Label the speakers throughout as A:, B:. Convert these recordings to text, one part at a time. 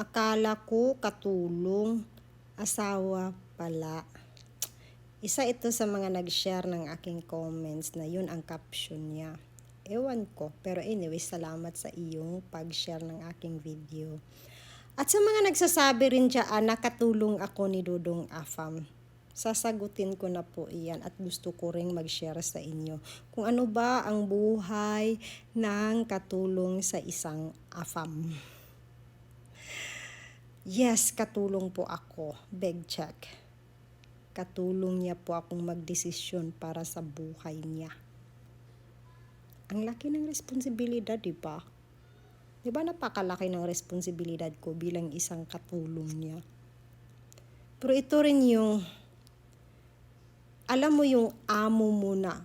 A: Akala ko katulong, asawa pala. Isa ito sa mga nag-share ng aking comments na yun ang caption niya. Ewan ko, pero anyway, salamat sa iyong pag-share ng aking video. At sa mga nagsasabi rin dyan, nakatulong ako ni Dudong Afam. Sasagutin ko na po iyan at gusto ko ring mag-share sa inyo kung ano ba ang buhay ng katulong sa isang afam. Yes, katulong po ako. Beg check. Katulong niya po akong magdesisyon para sa buhay niya. Ang laki ng responsibilidad, di ba? Di ba napakalaki ng responsibilidad ko bilang isang katulong niya? Pero ito rin yung, alam mo yung amo mo na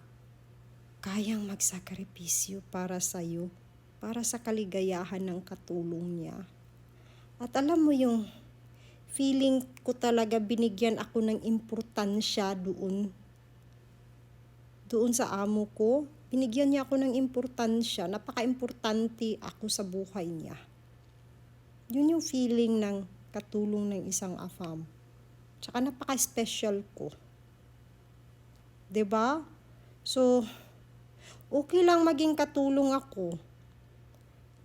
A: kayang magsakripisyo para sa'yo, para sa kaligayahan ng katulong niya. At alam mo yung feeling ko talaga binigyan ako ng importansya doon. Doon sa amo ko, binigyan niya ako ng importansya. Napaka-importante ako sa buhay niya. Yun yung feeling ng katulong ng isang afam. Tsaka napaka-special ko. ba? So, okay lang maging katulong ako.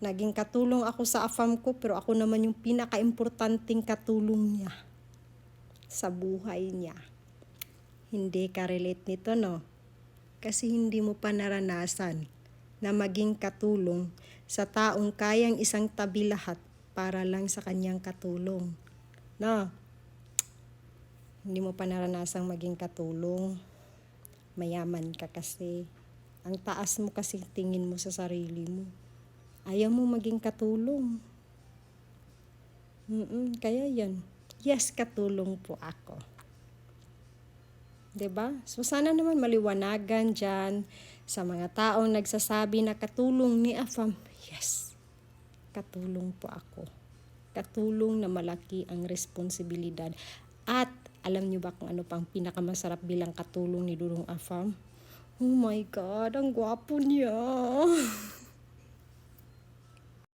A: Naging katulong ako sa afam ko, pero ako naman yung pinaka-importanting katulong niya sa buhay niya. Hindi ka relate nito, no? Kasi hindi mo pa naranasan na maging katulong sa taong kayang isang tabi lahat para lang sa kanyang katulong. No? Hindi mo pa naranasang maging katulong. Mayaman ka kasi. Ang taas mo kasi tingin mo sa sarili mo. Ayaw mo maging katulong. Mm kaya yan. Yes, katulong po ako. 'Di ba? So sana naman maliwanagan diyan sa mga taong nagsasabi na katulong ni Afam. Yes. Katulong po ako. Katulong na malaki ang responsibilidad. At alam niyo ba kung ano pang pinakamasarap bilang katulong ni Dudong Afam? Oh my God, ang gwapo niya.